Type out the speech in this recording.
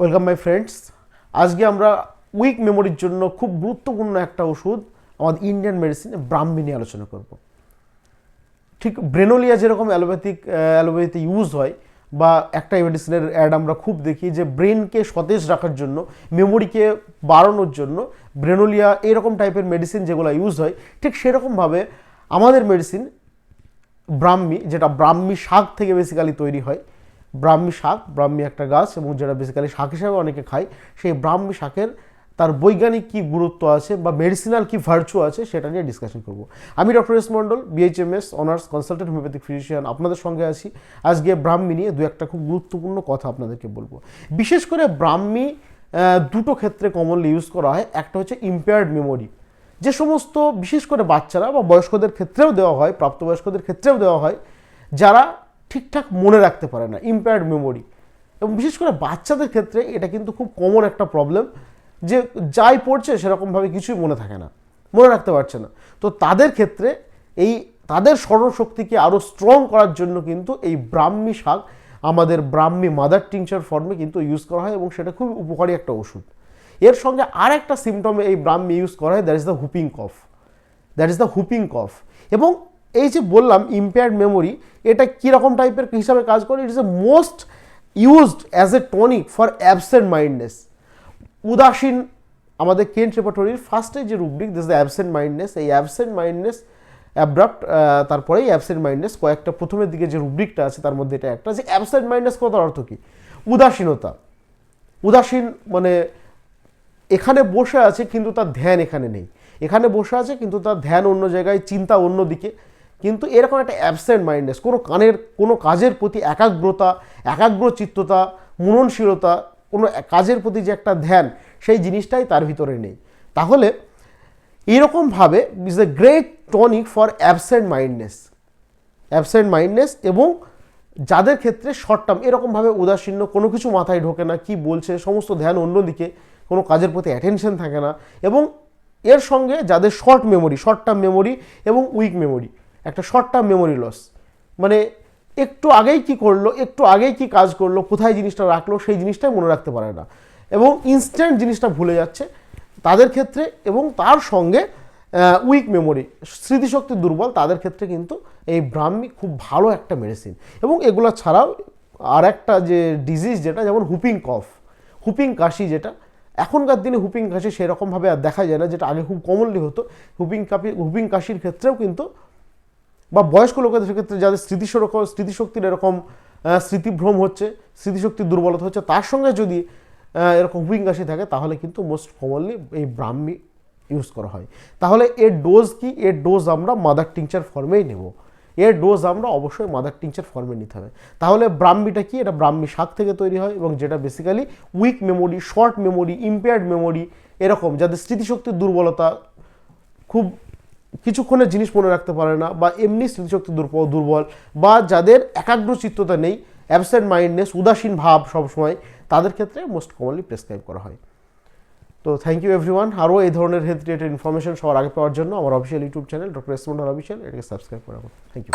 Welcome my friends আজকে আমরা week মেমোরির জন্য খুব গুরুত্বপূর্ণ একটা ওষুধ আমাদের ইন্ডিয়ান মেডিসিনে ব্রাহ্মী নিয়ে আলোচনা করব। ঠিক ব্রেনোলিয়া যেরকম অ্যালোপ্যাথিক অ্যালোপ্যাথিতে ইউজ হয় বা একটা মেডিসিনের অ্যাড আমরা খুব দেখি যে ব্রেনকে সতেজ রাখার জন্য মেমোরিকে বাড়ানোর জন্য ব্রেনোলিয়া এরকম টাইপের মেডিসিন যেগুলো ইউজ হয়, ঠিক সেরকমভাবে আমাদের মেডিসিন ব্রাহ্মী, যেটা ব্রাহ্মী শাক থেকে বেসিক্যালি তৈরি হয় ব্রাহ্মী শাক, ব্রাহ্মী একটা গাছ এবং যেটা বেসিক্যালি শাক হিসাবে অনেকে খায়, সেই ব্রাহ্মী শাকের তার বৈজ্ঞানিক কী গুরুত্ব আছে বা মেডিসিনাল কী ভার্চু আছে সেটা নিয়ে ডিসকাশন করব। আমি doctor S Mondal BHMS honours consultant homeopathic physician আপনাদের সঙ্গে আছি। আজকে ব্রাহ্মী নিয়ে দু একটা খুব গুরুত্বপূর্ণ কথা আপনাদেরকে বলব। বিশেষ করে ব্রাহ্মী দুটো ক্ষেত্রে কমনলি ইউজ করা হয়, একটা হচ্ছে ইম্পেয়ার্ড মেমোরি যে সমস্ত বিশেষ করে বাচ্চারা বা বয়স্কদের ক্ষেত্রেও দেওয়া হয়, প্রাপ্তবয়স্কদের ক্ষেত্রেও দেওয়া হয়, যারা ঠিকঠাক মনে রাখতে পারে না ইম্পেয়ার্ড মেমোরি এবং বিশেষ করে বাচ্চাদের ক্ষেত্রে এটা কিন্তু খুব কমন একটা প্রবলেম যে যাই পড়ছে সেরকমভাবে কিছুই মনে থাকে না, মনে রাখতে পারছে না। তো তাদের ক্ষেত্রে এই তাদের স্মরণশক্তিকে আরও স্ট্রং করার জন্য কিন্তু এই ব্রাহ্মী শাক আমাদের ব্রাহ্মী মাদার টিংচার ফর্মে কিন্তু ইউজ করা হয় এবং সেটা খুব উপকারী একটা ওষুধ। এর সঙ্গে আর একটা সিমটমে এই ব্রাহ্মী ইউজ করা হয় that is the whooping cough that is the whooping cough এবং এই যে বললাম ইম্পেয়ার্ড মেমোরি এটা কীরকম টাইপের হিসাবে কাজ করে? It is a most used as a tonic for absent mindness উদাসীন আমাদের কেন্ট রেপাটরির ফার্স্টে যে rubric this the absent mindness এই অ্যাবসেন্ট মাইন্ডনেস অ্যাব্রাপ্ট তারপরেই অ্যাবসেন্ট মাইন্ডনেস কয়েকটা প্রথমের দিকে যে রুব্রিকটা আছে, তার মধ্যে এটা একটা যে অ্যাবসেন্ট মাইন্ডনেস কথার অর্থ কী? উদাসীনতা। উদাসীন মানে এখানে বসে আছে কিন্তু তার ধ্যান এখানে নেই। এখানে বসে আছে কিন্তু তার ধ্যান অন্য জায়গায়, চিন্তা অন্য দিকে। কিন্তু এরকম একটা অ্যাবসেন্ট মাইন্ডনেস কোনো কানের, কোনো কাজের প্রতি একাগ্রতা একাগ্র চিত্ততা মননশীলতা, কোনো কাজের প্রতি যে একটা ধ্যান, সেই জিনিসটাই তার ভিতরে নেই। তাহলে এরকমভাবে is a great tonic for absent mindness absent mindness এবং যাদের ক্ষেত্রে শর্ট টার্ম এরকমভাবে উদাসীন্য কোনো কিছু মাথায় ঢোকে না, কি বলছে, সমস্ত ধ্যান অন্যদিকে, কোনো কাজের প্রতি অ্যাটেনশন থাকে না এবং এর সঙ্গে যাদের short memory short term memory এবং উইক মেমোরি একটা শর্ট টার্ম মেমোরি লস মানে একটু আগেই কি করল, একটু আগেই কি কাজ করল, কোথায় জিনিসটা রাখল, সেই জিনিসটাই মনে রাখতে পারে না। এবং ইনস্ট্যান্ট জিনিসটা ভুলে যাচ্ছে তাদের ক্ষেত্রে এবং তার সঙ্গে উইক মেমোরি স্মৃতিশক্তি দুর্বল তাদের ক্ষেত্রে কিন্তু এই ব্রাহ্মী খুব ভালো একটা মেডিসিন এবং এগুলো ছাড়াও আর একটা যে ডিজিজ যেটা, যেমন হুপিং কফ হুপিং কাশি যেটা, এখনকার দিনে হুপিং কাশি সেরকমভাবে আর দেখা যায় না, যেটা আগে খুব কমনলি হতো। হুপিং কাপি হুপিং কাশির ক্ষেত্রেও কিন্তু বা বয়স্ক লোকেদের ক্ষেত্রে যাদের স্মৃতিশরক স্মৃতিশক্তির এরকম স্মৃতিভ্রম হচ্ছে স্মৃতিশক্তির দুর্বলতা হচ্ছে, তার সঙ্গে যদি এরকম হুইং কাশি থাকে, তাহলে কিন্তু মোস্ট কমনলি এই ব্রাহ্মী ইউজ করা হয়। তাহলে এর ডোজ কি? এর ডোজ আমরা মাদার টিংচার ফর্মেই নেব। এর ডোজ আমরা অবশ্যই মাদার টিংচার ফর্মে নিতে হবে। তাহলে ব্রাহ্মীটা কি? এটা ব্রাহ্মী শাক থেকে তৈরি হয় এবং যেটা basically weak memory short memory impaired memory এরকম, যাদের স্মৃতিশক্তির দুর্বলতা খুব কিছুক্ষণের জিনিস মনে রাখতে পারে না বা এমনি স্মৃতিশক্তি দুর্বল বা যাদের একাগ্রচিত্ততা নেই অ্যাবসেন্ট মাইন্ডনেস উদাসীন ভাব সবসময়, তাদের ক্ষেত্রে মোস্ট কমনলি প্রেসক্রাইব করা হয়। তো থ্যাংক ইউ এভরিওয়ান আরও এই ধরনের হেলথ রিলেটেড ইনফরমেশন সবার আগে পাওয়ার জন্য আমার অফিসিয়াল ইউটিউব চ্যানেল ডক্টর এসমন্ডার অফিসিয়াল এটাকে সাবস্ক্রাইব করা থ্যাংক ইউ